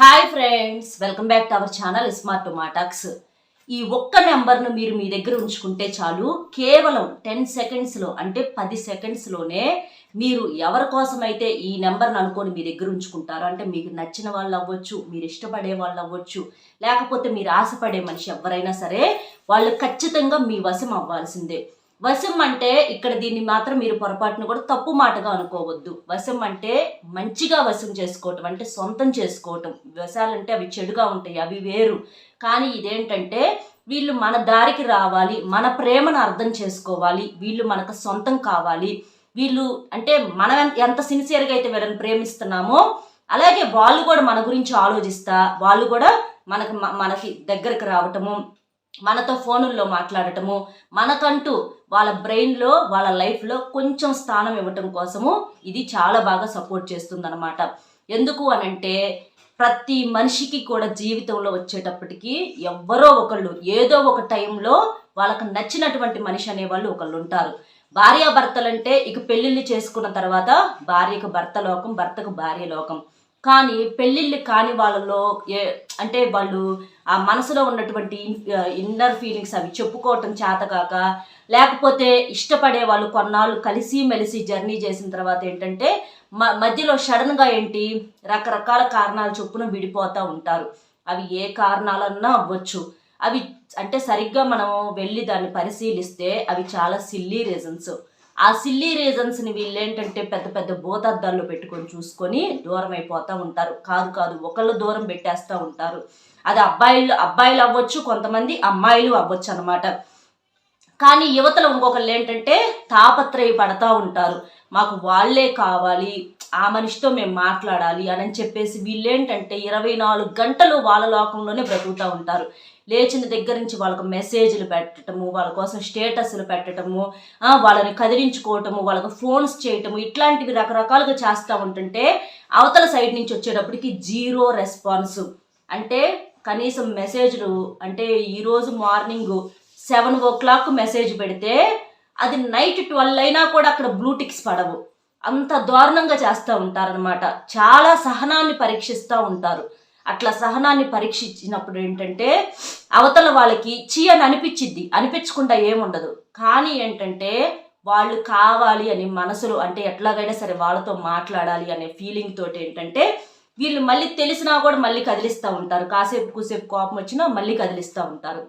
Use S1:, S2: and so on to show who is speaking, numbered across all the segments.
S1: Hi friends welcome back to our channel smart టొమాటాక్స్ ఈ ఒక్క నెంబర్ను మీరు మీ దగ్గర ఉంచుకుంటే చాలు కేవలం టెన్ సెకండ్స్లో అంటే పది సెకండ్స్లోనే మీరు ఎవరి కోసమైతే ఈ నెంబర్ని అనుకొని మీ దగ్గర ఉంచుకుంటారో అంటే మీకు నచ్చిన వాళ్ళు అవ్వచ్చు మీరు ఇష్టపడే వాళ్ళు అవ్వచ్చు లేకపోతే మీరు ఆశపడే మనిషి ఎవరైనా సరే వాళ్ళు ఖచ్చితంగా మీ వశం అవ్వాల్సిందే. వశం అంటే ఇక్కడ దీన్ని మాత్రం మీరు పొరపాటును కూడా తప్పు మాటగా అనుకోవద్దు. వశం అంటే మంచిగా వశం చేసుకోవటం అంటే సొంతం చేసుకోవటం. వశాలంటే అవి చెడుగా ఉంటాయి అవి వేరు. కానీ ఇదేంటంటే వీళ్ళు మన దారికి రావాలి మన ప్రేమను అర్థం చేసుకోవాలి వీళ్ళు మనకు సొంతం కావాలి. వీళ్ళు అంటే మనం ఎంత సిన్సియర్గా అయితే వీళ్ళని ప్రేమిస్తున్నామో అలాగే వాళ్ళు కూడా మన గురించి ఆలోచిస్తా వాళ్ళు కూడా మనకు మనకి దగ్గరికి రావటము మనతో ఫోనుల్లో మాట్లాడటము మనకంటూ వాళ్ళ బ్రెయిన్లో వాళ్ళ లైఫ్లో కొంచెం స్థానం ఇవ్వటం కోసము ఇది చాలా బాగా సపోర్ట్ చేస్తుందన్నమాట. ఎందుకు అనంటే ప్రతి మనిషికి కూడా జీవితంలో వచ్చేటప్పటికి ఎవరో ఒకళ్ళు ఏదో ఒక టైంలో వాళ్ళకు నచ్చినటువంటి మనిషి అనేవాళ్ళు ఒకళ్ళు ఉంటారు భార్యాభర్తలంటే ఇక పెళ్ళిళ్ళు చేసుకున్న తర్వాత భార్యకు భర్త లోకం భర్తకు భార్య లోకం. కానీ పెళ్ళిళ్ళు కాని వాళ్ళలో ఏ అంటే వాళ్ళు ఆ మనసులో ఉన్నటువంటి ఇన్నర్ ఫీలింగ్స్ అవి చెప్పుకోవటం చేతగాక లేకపోతే ఇష్టపడే వాళ్ళు కొన్నాళ్ళు కలిసి మెలిసి జర్నీ చేసిన తర్వాత ఏంటంటే మ మధ్యలో సడన్గా ఏంటి రకరకాల కారణాలు చొప్పున విడిపోతూ ఉంటారు. అవి ఏ కారణాలన్నా అవ్వచ్చు. అవి అంటే సరిగ్గా మనం వెళ్ళి దాన్ని పరిశీలిస్తే అవి చాలా సిల్లీ రీజన్స్ ఆ సిల్లీ రీజన్స్ని వీళ్ళు ఏంటంటే పెద్ద పెద్ద భూతద్దాల్లో పెట్టుకొని చూసుకొని దూరం అయిపోతూ ఉంటారు. కాదు కాదు ఒకళ్ళు దూరం పెట్టేస్తూ ఉంటారు. అది అబ్బాయిలు అబ్బాయిలు అవ్వచ్చు కొంతమంది అమ్మాయిలు అవ్వచ్చు అనమాట కానీ యువతలో ఇంకొకళ్ళు ఏంటంటే తాపత్రయ పడతా ఉంటారు. మాకు వాళ్ళే కావాలి ఆ మనిషితో మేము మాట్లాడాలి అని చెప్పేసి వీళ్ళేంటంటే ఇరవై నాలుగు గంటలు వాళ్ళ లోకంలోనే బ్రతుకుతూ ఉంటారు. లేచిన దగ్గర నుంచి వాళ్ళకి మెసేజ్లు పెట్టడము వాళ్ళ కోసం స్టేటస్లు పెట్టడము వాళ్ళని కదిలించుకోవటము వాళ్ళకు ఫోన్స్ చేయటము ఇట్లాంటివి రకరకాలుగా చేస్తూ ఉంటుంటే అవతల సైడ్ నుంచి వచ్చేటప్పటికి జీరో రెస్పాన్స్. అంటే కనీసం మెసేజ్లు అంటే ఈరోజు morning seven o'clock message పెడితే అది నైట్ ట్వెల్వ్ అయినా కూడా అక్కడ బ్లూటిక్స్ పడవు. అంత దారుణంగా చేస్తూ ఉంటారనమాట చాలా సహనాన్ని పరీక్షిస్తూ ఉంటారు. అట్లా సహనాన్ని పరీక్షించినప్పుడు ఏంటంటే అవతల వాళ్ళకి చీ అని అనిపించిద్ది. అనిపించకుండా ఏముండదు. కానీ ఏంటంటే వాళ్ళు కావాలి అని మనసులో అంటే ఎట్లాగైనా సరే వాళ్ళతో మాట్లాడాలి అనే ఫీలింగ్ తోటి ఏంటంటే వీళ్ళు మళ్ళీ తెలిసినా కూడా మళ్ళీ కదిలిస్తూ ఉంటారు. కాసేపు కూసేపు కోపం వచ్చినా మళ్ళీ కదిలిస్తూ ఉంటారు.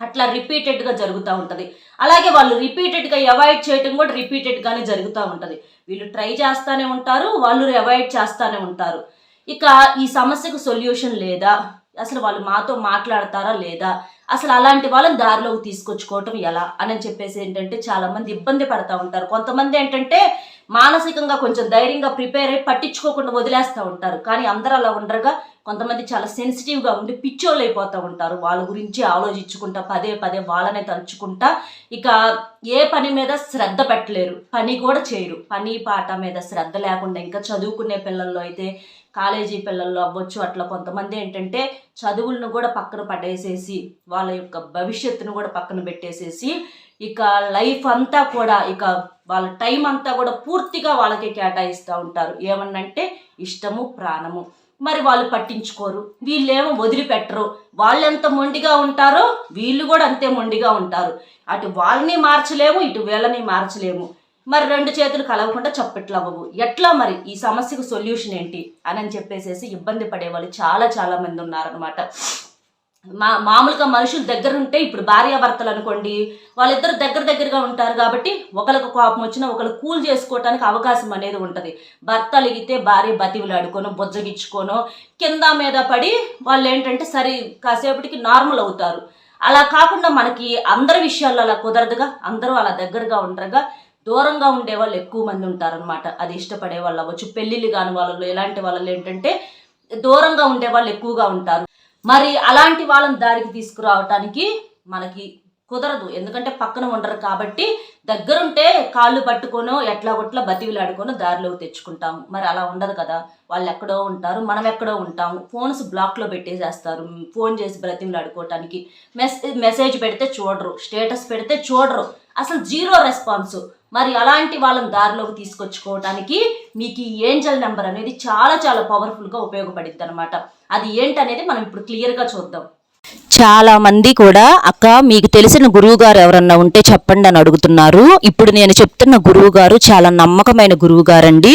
S1: అట్లా రిపీటెడ్గా జరుగుతూ ఉంటుంది. అలాగే వాళ్ళు రిపీటెడ్గా అవాయిడ్ చేయటం కూడా రిపీటెడ్గానే జరుగుతూ ఉంటుంది. వీళ్ళు ట్రై చేస్తానే ఉంటారు వాళ్ళు అవాయిడ్ చేస్తానే ఉంటారు. ఇక ఈ సమస్యకు సొల్యూషన్ లేదా? అసలు వాళ్ళు మాతో మాట్లాడతారా లేదా? అసలు అలాంటి వాళ్ళని దారిలోకి తీసుకొచ్చుకోవటం ఎలా? అని చెప్పేసి ఏంటంటే చాలా మంది ఇబ్బంది పడతా ఉంటారు. కొంతమంది ఏంటంటే మానసికంగా కొంచెం ధైర్యంగా ప్రిపేర్ అయ్యి పట్టించుకోకుండా వదిలేస్తూ ఉంటారు. కానీ అందరూ అలా ఉండరుగా. కొంతమంది చాలా సెన్సిటివ్గా ఉండి పిచ్చోళ్ళు అయిపోతూ ఉంటారు. వాళ్ళ గురించి ఆలోచించుకుంటా పదే పదే వాళ్ళనే తలుచుకుంటా. ఇక ఏ పని మీద శ్రద్ధ పెట్టలేరు. పని కూడా చేయరు. పని పాట మీద శ్రద్ధ లేకుండా ఇంకా చదువుకునే పిల్లల్లో అయితే కాలేజీ పిల్లల్లో అవ్వచ్చు. అట్లా కొంతమంది ఏంటంటే చదువులను కూడా పక్కన పడేసేసి వాళ్ళ యొక్క భవిష్యత్తును కూడా పక్కన పెట్టేసేసి ఇక లైఫ్ అంతా కూడా ఇక వాళ్ళ టైం అంతా కూడా పూర్తిగా వాళ్ళకి కేటాయిస్తూ ఉంటారు. ఏమన్నంటే ఇష్టము ప్రాణము. మరి వాళ్ళు పట్టించుకోరు. వీళ్ళేమో వదిలిపెట్టరు. వాళ్ళు ఎంత మొండిగా ఉంటారో వీళ్ళు కూడా అంతే మొండిగా ఉంటారు. అటు వాళ్ళని మార్చలేము ఇటు వీళ్ళని మార్చలేము. మరి రెండు చేతులు కలవకుండా చప్పట్లు అవ్వవు ఎట్లా మరి ఈ సమస్యకు సొల్యూషన్ ఏంటి? అని అని చెప్పేసేసి ఇబ్బంది పడే వాళ్ళు చాలా చాలా మంది ఉన్నారనమాట మా మామూలుగా మనుషులు దగ్గర ఉంటే ఇప్పుడు భార్యాభర్తలు అనుకోండి వాళ్ళిద్దరు దగ్గర దగ్గరగా ఉంటారు కాబట్టి ఒకరికి కోపం వచ్చినా ఒకరు కూల్ చేసుకోవటానికి అవకాశం అనేది ఉంటుంది. భర్త అలిగితే భార్య బతివులాడుకోనో బుజ్జగించుకోను కింద మీద పడి వాళ్ళు ఏంటంటే సరే కాసేపటికి నార్మల్ అవుతారు. అలా కాకుండా మనకి అందరి విషయాల్లో అలా కుదరదుగా అందరూ అలా దగ్గరగా ఉండరుగా దూరంగా ఉండే వాళ్ళు ఎక్కువ మంది ఉంటారనమాట అది ఇష్టపడే వాళ్ళు అవ్వచ్చు పెళ్ళిళ్ళు కాని వాళ్ళు ఎలాంటి వాళ్ళు ఏంటంటే దూరంగా ఉండే వాళ్ళు ఎక్కువగా ఉంటారు. మరి అలాంటి వాళ్ళని దారికి తీసుకురావటానికి మనకి కుదరదు. ఎందుకంటే పక్కన ఉండరు కాబట్టి దగ్గరుంటే కాళ్ళు పట్టుకోనో ఎట్లా కొట్లా బతివిలాడుకోనో దారిలోకి తెచ్చుకుంటాము మరి అలా ఉండదు కదా. వాళ్ళు ఎక్కడో ఉంటారు మనం ఎక్కడో ఉంటాము ఫోన్స్ బ్లాక్లో పెట్టేసేస్తారు. ఫోన్ చేసి బ్రతిమిలాడుకోవటానికి. మెస్ మెసేజ్ పెడితే చూడరు. స్టేటస్ పెడితే చూడరు. అసలు జీరో రెస్పాన్స్. మరి అలాంటి వాళ్ళని దారిలోకి తీసుకొచ్చుకోవడానికి మీకు ఈ ఏంజల్ నెంబర్ అనేది చాలా చాలా పవర్ఫుల్గా ఉపయోగపడుద్ది అనమాట అది ఏంటనేది మనం ఇప్పుడు క్లియర్గా చూద్దాం.
S2: చాలా మంది కూడా అక్క మీకు తెలిసిన గురువు గారు ఎవరన్నా ఉంటే చెప్పండి అని అడుగుతున్నారు. ఇప్పుడు నేను చెప్తున్న గురువు గారు చాలా నమ్మకమైన గురువు గారండి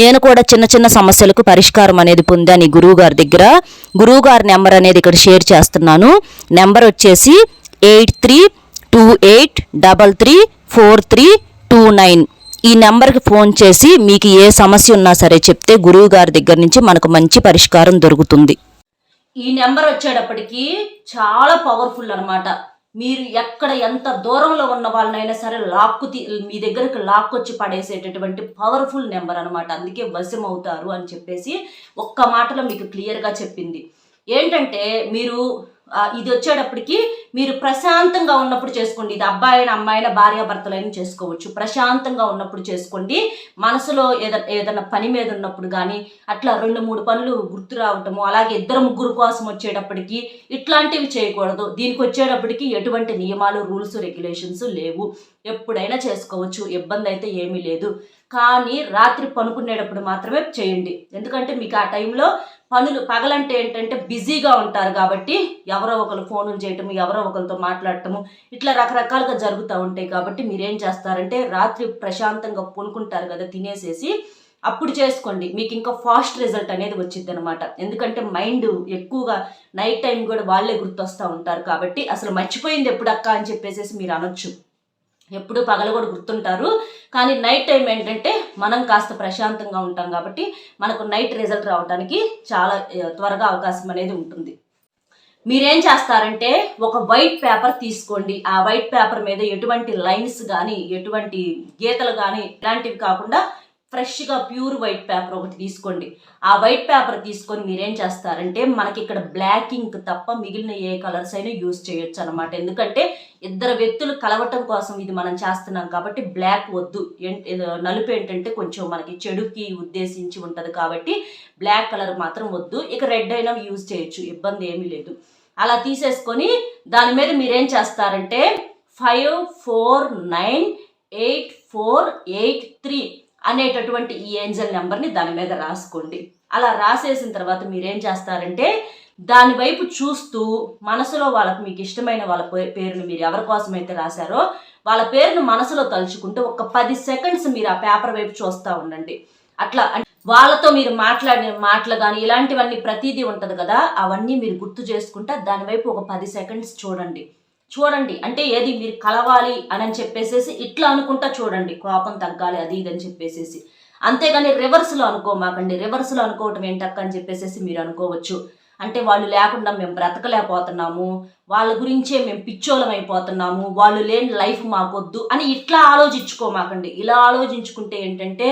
S2: నేను కూడా చిన్న చిన్న సమస్యలకు పరిష్కారం అనేది పొందాను ఈ గురువుగారి దగ్గర. గురువుగారి నెంబర్ అనేది ఇక్కడ షేర్ చేస్తున్నాను. నెంబర్ వచ్చేసి eight three two eight double three four three two nine. ఈ నెంబర్కి ఫోన్ చేసి మీకు ఏ సమస్య ఉన్నా సరే చెప్తే గురువు గారి దగ్గర నుంచి మనకు మంచి పరిష్కారం దొరుకుతుంది.
S1: ఈ నెంబర్ వచ్చేటప్పటికి చాలా పవర్ఫుల్ అనమాట మీరు ఎక్కడ ఎంత దూరంలో ఉన్న వాళ్ళనైనా సరే లాక్కు మీ దగ్గరకు లాక్కొచ్చి పడేసేటటువంటి పవర్ఫుల్ నెంబర్ అనమాట అందుకే వశం అవుతారు అని చెప్పేసి ఒక్క మాటలో మీకు క్లియర్గా చెప్పింది. ఏంటంటే మీరు ఇది వచ్చేటప్పటికి మీరు ప్రశాంతంగా ఉన్నప్పుడు చేసుకోండి. ఇది అబ్బాయిన అమ్మాయిన భార్యాభర్తలైన చేసుకోవచ్చు. ప్రశాంతంగా ఉన్నప్పుడు చేసుకోండి. మనసులో ఏదైనా ఏదైనా పని మీద ఉన్నప్పుడు కానీ అట్లా రెండు మూడు పనులు గుర్తు రావటము అలాగే ఇద్దరు ముగ్గురు కోసం వచ్చేటప్పటికి ఇట్లాంటివి చేయకూడదు. దీనికి వచ్చేటప్పటికి ఎటువంటి నియమాలు రూల్స్ రెగ్యులేషన్స్ లేవు. ఎప్పుడైనా చేసుకోవచ్చు. ఇబ్బంది అయితే ఏమీ లేదు. కానీ రాత్రి పనుకునేటప్పుడు మాత్రమే చేయండి. ఎందుకంటే మీకు ఆ టైంలో పనులు పగలంటే ఏంటంటే బిజీగా ఉంటారు కాబట్టి ఎవరో ఒకరు ఫోన్లు చేయటము ఎవరో ఒకరితో మాట్లాడటము ఇట్లా రకరకాలుగా జరుగుతూ ఉంటాయి కాబట్టి మీరేం చేస్తారంటే రాత్రి ప్రశాంతంగా పనుకుంటారు కదా తినేసేసి అప్పుడు చేసుకోండి. మీకు ఇంకా ఫాస్ట్ రిజల్ట్ అనేది వచ్చింది అనమాట ఎందుకంటే మైండ్ ఎక్కువగా నైట్ టైం కూడా వాళ్ళే గుర్తొస్తూ ఉంటారు కాబట్టి అసలు మర్చిపోయింది ఎప్పుడు అక్క అని చెప్పేసి మీరు అనొచ్చు. ఎప్పుడు పగలు కూడా గుర్తుంటారు. కానీ నైట్ టైం ఏంటంటే మనం కాస్త ప్రశాంతంగా ఉంటాం కాబట్టి మనకు నైట్ రిజల్ట్ రావడానికి చాలా త్వరగా అవకాశం అనేది ఉంటుంది. మీరేం చేస్తారంటే ఒక వైట్ పేపర్ తీసుకోండి. ఆ వైట్ పేపర్ మీద ఎటువంటి లైన్స్ కానీ ఎటువంటి గీతలు కానీ ఇలాంటివి కాకుండా ఫ్రెష్గా ప్యూర్ వైట్ పేపర్ ఒకటి తీసుకోండి. ఆ వైట్ పేపర్ తీసుకొని మీరేం చేస్తారంటే మనకి ఇక్కడ బ్లాక్ ఇంక్ తప్ప మిగిలిన ఏ కలర్స్ అయినా యూజ్ చేయొచ్చు అనమాట ఎందుకంటే ఇద్దరు వ్యక్తులు కలవటం కోసం ఇది మనం చేస్తున్నాం కాబట్టి బ్లాక్ వద్దు. నలుపు ఏంటంటే కొంచెం మనకి చెడుకి ఉద్దేశించి ఉంటుంది కాబట్టి బ్లాక్ కలర్ మాత్రం వద్దు. ఇక రెడ్ అయినా యూజ్ చేయొచ్చు. ఇబ్బంది ఏమీ లేదు. అలా తీసేసుకొని దాని మీద మీరేం చేస్తారంటే five four nine eight four eight three అనేటటువంటి ఈ ఏంజల్ నెంబర్ని దాని మీద రాసుకోండి. అలా రాసేసిన తర్వాత మీరేం చేస్తారంటే దాని వైపు చూస్తూ మనసులో వాళ్ళకు మీకు ఇష్టమైన వాళ్ళ పే- పేరుని మీరు ఎవరి కోసం అయితే రాశారో వాళ్ళ పేరును మనసులో తలుచుకుంటూ ఒక పది సెకండ్స్ మీరు ఆ పేపర్ వైపు చూస్తూ ఉండండి. అట్లా వాళ్ళతో మీరు మాట్లాడిన మాటలు కానీ ఇలాంటివన్నీ ప్రతిదీ ఉంటుంది కదా అవన్నీ మీరు గుర్తు చేసుకుంటా దానివైపు ఒక పది సెకండ్స్ చూడండి. చూడండి అంటే ఏది మీరు కలవాలి అని చెప్పేసేసి ఇట్లా అనుకుంటా చూడండి కోపం తగ్గాలి అది ఇది అని చెప్పేసేసి. అంతేగాని రివర్స్లో అనుకోమాకండి రివర్స్లో అనుకోవటం ఏంటక్క అని చెప్పేసేసి మీరు అనుకోవచ్చు. అంటే వాళ్ళు లేకుండా మేము బ్రతకలేకపోతున్నాము వాళ్ళ గురించే మేము పిచ్చోళం అయిపోతున్నాము వాళ్ళు లేని లైఫ్ మాకొద్దు అని ఇట్లా ఆలోచించుకోమాకండి ఇలా ఆలోచించుకుంటే ఏంటంటే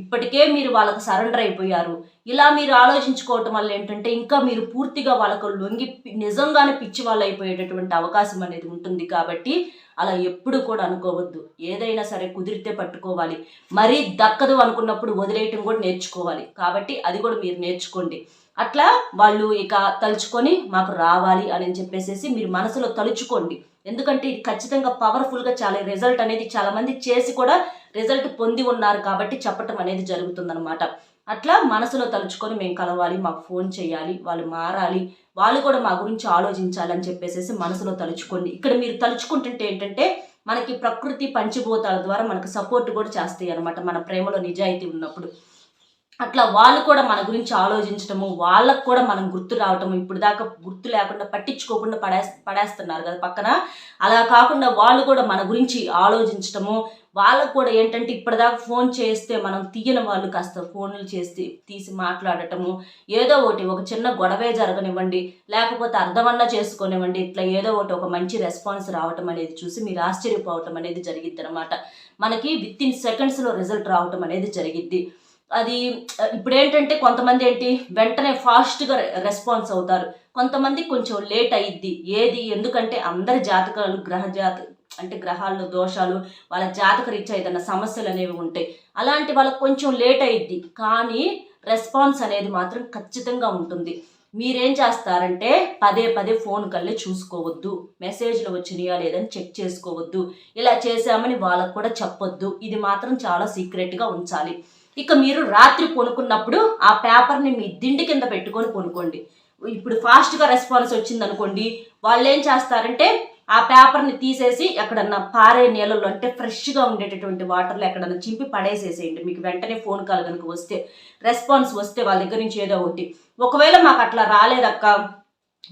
S1: ఇప్పటికే మీరు వాళ్ళకి సరెండర్ అయిపోయారు. ఇలా మీరు ఆలోచించుకోవటం వల్ల ఏంటంటే ఇంకా మీరు పూర్తిగా వాళ్ళకు లొంగి నిజంగానే పిచ్చి వాళ్ళు అయిపోయేటటువంటి అవకాశం అనేది ఉంటుంది కాబట్టి అలా ఎప్పుడు కూడా అనుకోవద్దు. ఏదైనా సరే కుదిరితే పట్టుకోవాలి. మరీ దక్కదు అనుకున్నప్పుడు వదిలేయటం కూడా నేర్చుకోవాలి. కాబట్టి అది కూడా మీరు నేర్చుకోండి. అట్లా వాళ్ళు ఇక తలుచుకొని మాకు రావాలి అని చెప్పేసేసి మీరు మనసులో తలుచుకోండి. ఎందుకంటే ఇది ఖచ్చితంగా పవర్ఫుల్గా చాలా రిజల్ట్ అనేది చాలా మంది చేసి కూడా రిజల్ట్ పొంది ఉన్నారు కాబట్టి చెప్పటం అనేది జరుగుతుందన్నమాట. అట్లా మనసులో తలుచుకొని మేము కలవాలి మాకు ఫోన్ చేయాలి వాళ్ళు మారాలి వాళ్ళు కూడా మా గురించి ఆలోచించాలి అని చెప్పేసి మనసులో తలుచుకోండి. ఇక్కడ మీరు తలుచుకుంటుంటే ఏంటంటే మనకి ప్రకృతి పంచిభూతాల ద్వారా మనకు సపోర్ట్ కూడా చేస్తాయి అనమాట మన ప్రేమలో నిజాయితీ ఉన్నప్పుడు. అట్లా వాళ్ళు కూడా మన గురించి ఆలోచించడము వాళ్ళకు కూడా మనం గుర్తు రావటము ఇప్పుడు దాకా గుర్తు లేకుండా పట్టించుకోకుండా పడే పడేస్తున్నారు కదా పక్కన. అలా కాకుండా వాళ్ళు కూడా మన గురించి ఆలోచించటము వాళ్ళకు కూడా ఏంటంటే ఇప్పటిదాకా ఫోన్ చేస్తే మనం తీయని వాళ్ళు కాస్త ఫోన్లు చేసి తీసి మాట్లాడటము ఏదో ఒకటి ఒక చిన్న గొడవే జరగనివ్వండి లేకపోతే అర్థమన్నా చేసుకోనివ్వండి ఇట్లా ఏదో ఒకటి ఒక మంచి రెస్పాన్స్ రావటం అనేది చూసి మీరు ఆశ్చర్యపోవటం అనేది జరిగిద్ది అనమాట మనకి విత్ ఇన్ సెకండ్స్లో రిజల్ట్ రావటం అనేది జరిగిద్ది. అది ఇప్పుడు ఏంటంటే కొంతమంది ఏంటి వెంటనే ఫాస్ట్గా రెస్పాన్స్ అవుతారు. కొంతమంది కొంచెం లేట్ అయ్యిద్ది ఏది? ఎందుకంటే అందరి జాతకాలు గ్రహ జాత అంటే గ్రహాల్లో దోషాలు వాళ్ళ జాతక రీత్యా ఏదైనా సమస్యలు అనేవి ఉంటాయి అలాంటి వాళ్ళకి కొంచెం లేట్ అయ్యిద్ది కానీ రెస్పాన్స్ అనేది మాత్రం ఖచ్చితంగా ఉంటుంది. మీరేం చేస్తారంటే పదే పదే ఫోన్ కల్లే చూసుకోవద్దు. మెసేజ్లు వచ్చినాయా లేదని చెక్ చేసుకోవద్దు. ఇలా చేశామని వాళ్ళకు కూడా చెప్పొద్దు. ఇది మాత్రం చాలా సీక్రెట్గా ఉంచాలి. ఇక మీరు రాత్రి కొనుక్కున్నప్పుడు ఆ పేపర్ని మీ దిండి కింద పెట్టుకొని కొనుక్కోండి ఇప్పుడు ఫాస్ట్గా రెస్పాన్స్ వచ్చింది అనుకోండి వాళ్ళు ఏం చేస్తారంటే ఆ పేపర్ని తీసేసి ఎక్కడన్నా పారే నీళ్ళలో అంటే ఫ్రెష్గా ఉండేటటువంటి వాటర్లో ఎక్కడన్నా చింపి పడేసేసేయండి. మీకు వెంటనే ఫోన్ కాల్ కనుక వస్తే రెస్పాన్స్ వస్తే వాళ్ళ దగ్గర నుంచి ఏదో ఒకటి. ఒకవేళ మాకు అట్లా రాలేదక్క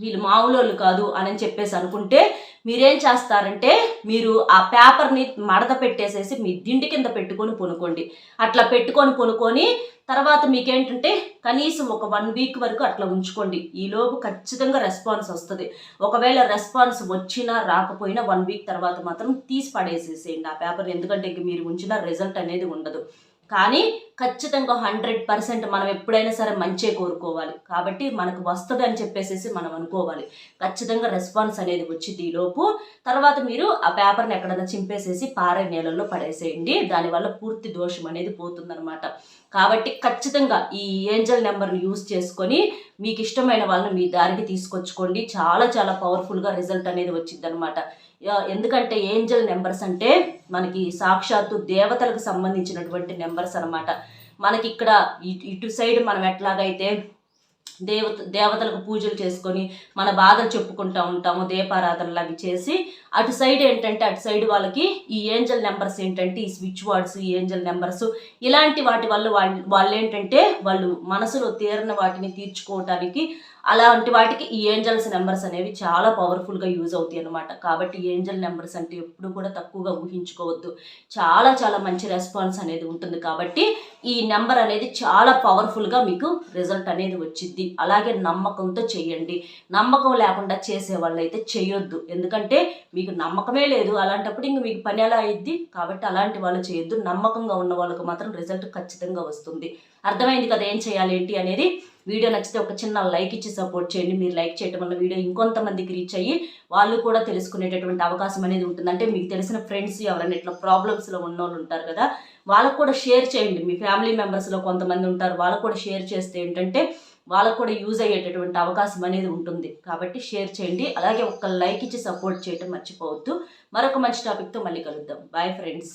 S1: వీళ్ళు మామూలు కాదు అని చెప్పేసి అనుకుంటే మీరేం చేస్తారంటే మీరు ఆ పేపర్ని మడత పెట్టేసేసి మీ దిండి కింద పెట్టుకొని పొనుకోండి. అట్లా పెట్టుకొని పొనుకొని తర్వాత మీకేంటంటే కనీసం ఒక వన్ వీక్ వరకు అట్లా ఉంచుకోండి. ఈలోపు ఖచ్చితంగా రెస్పాన్స్ వస్తుంది. ఒకవేళ రెస్పాన్స్ వచ్చినా రాకపోయినా వన్ వీక్ తర్వాత మాత్రం తీసి పడేసేసేయండి ఆ పేపర్ ఎందుకంటే ఇంక మీరు ఉంచిన రిజల్ట్ అనేది ఉండదు. కానీ ఖచ్చితంగా హండ్రెడ్ పర్సెంట్ మనం ఎప్పుడైనా సరే మంచే కోరుకోవాలి. కాబట్టి మనకు వస్తుంది అని చెప్పేసి మనం అనుకోవాలి. ఖచ్చితంగా రెస్పాన్స్ అనేది వచ్చింది లోపు. తర్వాత మీరు ఆ పేపర్ని ఎక్కడైనా చింపేసేసి పారే నీళ్ళల్లో పడేసేయండి. దానివల్ల పూర్తి దోషం అనేది పోతుందన్నమాట. కాబట్టి ఖచ్చితంగా ఈ ఏంజల్ నెంబర్ని యూజ్ చేసుకొని మీకు ఇష్టమైన వాళ్ళని మీ దారికి తీసుకొచ్చుకోండి. చాలా చాలా పవర్ఫుల్గా రిజల్ట్ అనేది వచ్చింది అనమాట ఎందుకంటే ఏంజల్ నెంబర్స్ అంటే మనకి సాక్షాత్తు దేవతలకు సంబంధించినటువంటి నెంబర్స్ అనమాట మనకి ఇక్కడ ఇటు ఇటు సైడ్ మనం ఎట్లాగైతే దేవత దేవతలకు పూజలు చేసుకొని మన బాధలు చెప్పుకుంటూ ఉంటాము దీపారాధనలు అవి చేసి. అటు సైడ్ ఏంటంటే అటు సైడ్ వాళ్ళకి ఈ ఏంజల్ నెంబర్స్ ఏంటంటే ఈ స్విచ్ వార్డ్స్ ఈ ఏంజల్ నెంబర్స్ ఇలాంటి వాటి వల్ల వాళ్ళు వాళ్ళు ఏంటంటే వాళ్ళు మనసులో తీరిన వాటిని తీర్చుకోవటానికి అలాంటి వాటికి ఈ ఏంజల్స్ నెంబర్స్ అనేవి చాలా పవర్ఫుల్గా యూజ్ అవుతాయి అనమాట కాబట్టి ఏంజల్ నెంబర్స్ అంటే ఎప్పుడు కూడా తక్కువగా ఊహించుకోవద్దు. చాలా చాలా మంచి రెస్పాన్స్ అనేది ఉంటుంది కాబట్టి ఈ నెంబర్ అనేది చాలా పవర్ఫుల్గా మీకు రిజల్ట్ అనేది వచ్చింది. అలాగే నమ్మకంతో చేయండి నమ్మకం లేకుండా చేసే వాళ్ళు అయితే చేయొద్దు ఎందుకంటే మీకు నమ్మకమే లేదు. అలాంటప్పుడు ఇంక మీకు పని ఎలా అయ్యిద్ది కాబట్టి అలాంటి వాళ్ళు చేయొద్దు నమ్మకంగా ఉన్న వాళ్ళకి మాత్రం రిజల్ట్ ఖచ్చితంగా వస్తుంది. అర్థమైంది కదా ఏం చేయాలి ఏంటి అనేది? వీడియో నచ్చితే ఒక చిన్న లైక్ ఇచ్చి సపోర్ట్ చేయండి. మీరు లైక్ చేయడం వల్ల వీడియో ఇంకొంతమందికి రీచ్ అయ్యి వాళ్ళు కూడా తెలుసుకునేటటువంటి అవకాశం అనేది ఉంటుంది. అంటే మీకు తెలిసిన ఫ్రెండ్స్ ఎవరైనా ఇట్లా ప్రాబ్లమ్స్లో ఉన్న వాళ్ళు ఉంటారు కదా వాళ్ళకు కూడా షేర్ చేయండి. మీ ఫ్యామిలీ మెంబర్స్లో కొంతమంది ఉంటారు. వాళ్ళకు కూడా షేర్ చేస్తే ఏంటంటే వాళ్ళకు కూడా యూజ్ అయ్యేటటువంటి అవకాశం అనేది ఉంటుంది. కాబట్టి షేర్ చేయండి. అలాగే ఒక లైక్ ఇచ్చి సపోర్ట్ చేయటం మర్చిపోవద్దు. మరొక మంచి టాపిక్తో మళ్ళీ కలుద్దాం. Bye friends